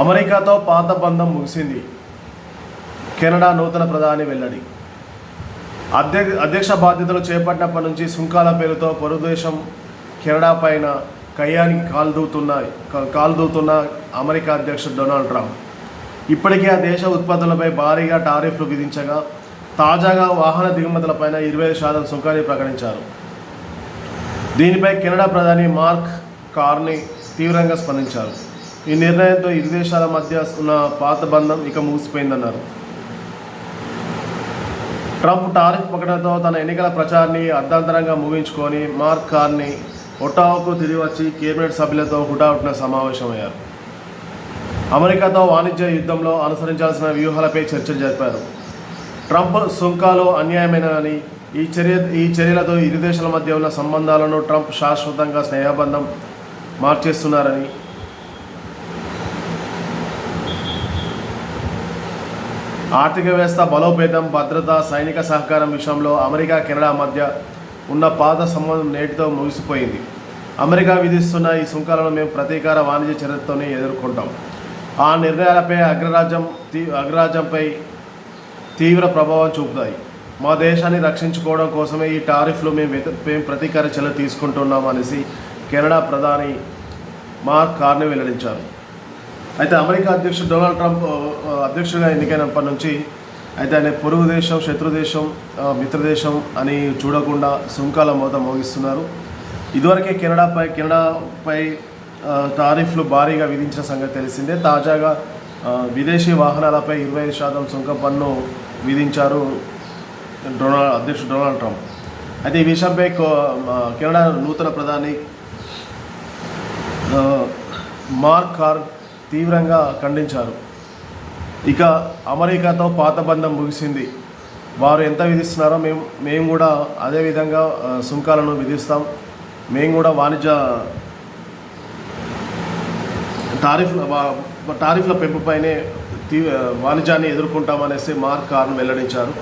అమెరికాతో పాత బంధం ముగిసింది. కెనడా నూతన ప్రధాని వెల్లడి. అధ్యక్ష అధ్యక్ష బాధ్యతలు చేపట్టినప్పటి నుంచి సుంకాల పేరుతో పొరుదేశం కెనడా పైన కయ్యానికి కాలుదూతున్న కాలుదూతున్న అమెరికా అధ్యక్షుడు డొనాల్డ్ ట్రంప్. ఇప్పటికే ఆ దేశ ఉత్పత్తులపై భారీగా టారిఫ్లు విధించగా తాజాగా వాహన దిగుమతులపైన ఇరవై శాతం సుంకాన్ని ప్రకటించారు. దీనిపై కెనడా ప్రధాని మార్క్ కార్ని తీవ్రంగా స్పందించారు. ఈ నిర్ణయంతో ఇరు దేశాల మధ్య ఉన్న పాత బంధం ఇక ముగిసిపోయిందన్నారు ట్రంప్ టారిఫ్ ప్రకటనతో తన ఎన్నికల ప్రచారాన్ని అర్ధాంతరంగా ముగించుకొని మార్క్ కార్ని ఒటావాకు తిరిగి వచ్చి కేబినెట్ సభ్యులతో హుటాహుటిన సమావేశమయ్యారు. అమెరికాతో వాణిజ్య యుద్ధంలో అనుసరించాల్సిన వ్యూహాలపై చర్చలు జరిపారు. ట్రంప్ సుంకాలు అన్యాయమైనని ఈ చర్య ఈ చర్యలతో ఇరు దేశాల మధ్య ఉన్న సంబంధాలను ట్రంప్ శాశ్వతంగా స్నేహబంధం మార్చేస్తున్నారని ఆర్థిక వ్యవస్థ బలోపేతం భద్రత సైనిక సహకారం విషయంలో అమెరికా కెనడా మధ్య ఉన్న పాత సంబంధం నేటితో ముగిసిపోయింది. అమెరికా విధిస్తున్న ఈ సుంకాలను మేము ప్రతీకార వాణిజ్య చర్యతోనే ఎదుర్కొంటాం. ఆ నిర్ణయాలపై అగ్రరాజ్యం తీ అగ్రరాజ్యంపై తీవ్ర ప్రభావం చూపుతాయి. మా దేశాన్ని రక్షించుకోవడం కోసమే ఈ టారిఫ్లు మేము మేము ప్రతీకార చర్యలు తీసుకుంటున్నాం అనేసి కెనడా ప్రధాని మార్క్ కార్ని వెల్లడించారు. అయితే అమెరికా అధ్యక్షుడు డొనాల్డ్ ట్రంప్ అధ్యక్షుడిగా ఎన్నికైనప్పటి నుంచి అయితే ఆయన పొరుగు దేశం శత్రుదేశం మిత్రదేశం అని చూడకుండా సుంకాల మోత మోగిస్తున్నారు. ఇదివరకే కెనడాపై కెనడాపై టారిఫ్లు భారీగా విధించిన సంగతి తెలిసిందే. తాజాగా విదేశీ వాహనాలపై ఇరవై ఐదు శాతం సుంక పన్ను విధించారు డొనాల్డ్ అధ్యక్షుడు డొనాల్డ్ ట్రంప్. అయితే ఈ విషయంపై కెనడా నూతన ప్రధాని మార్క్ కార్ తీవ్రంగా ఖండించారు. ఇక అమెరికాతో పాత బంధం ముగిసింది. వారు ఎంత విధిస్తున్నారో మేము మేము కూడా అదే విధంగా సుంకాలను విధిస్తాం. మేము కూడా వాణిజ్య టారిఫ్ల టారిఫ్ల పెంపుపైనే తీ వాణిజ్యాన్ని ఎదుర్కొంటామనేసి మార్క్ కార్ను వెల్లడించారు.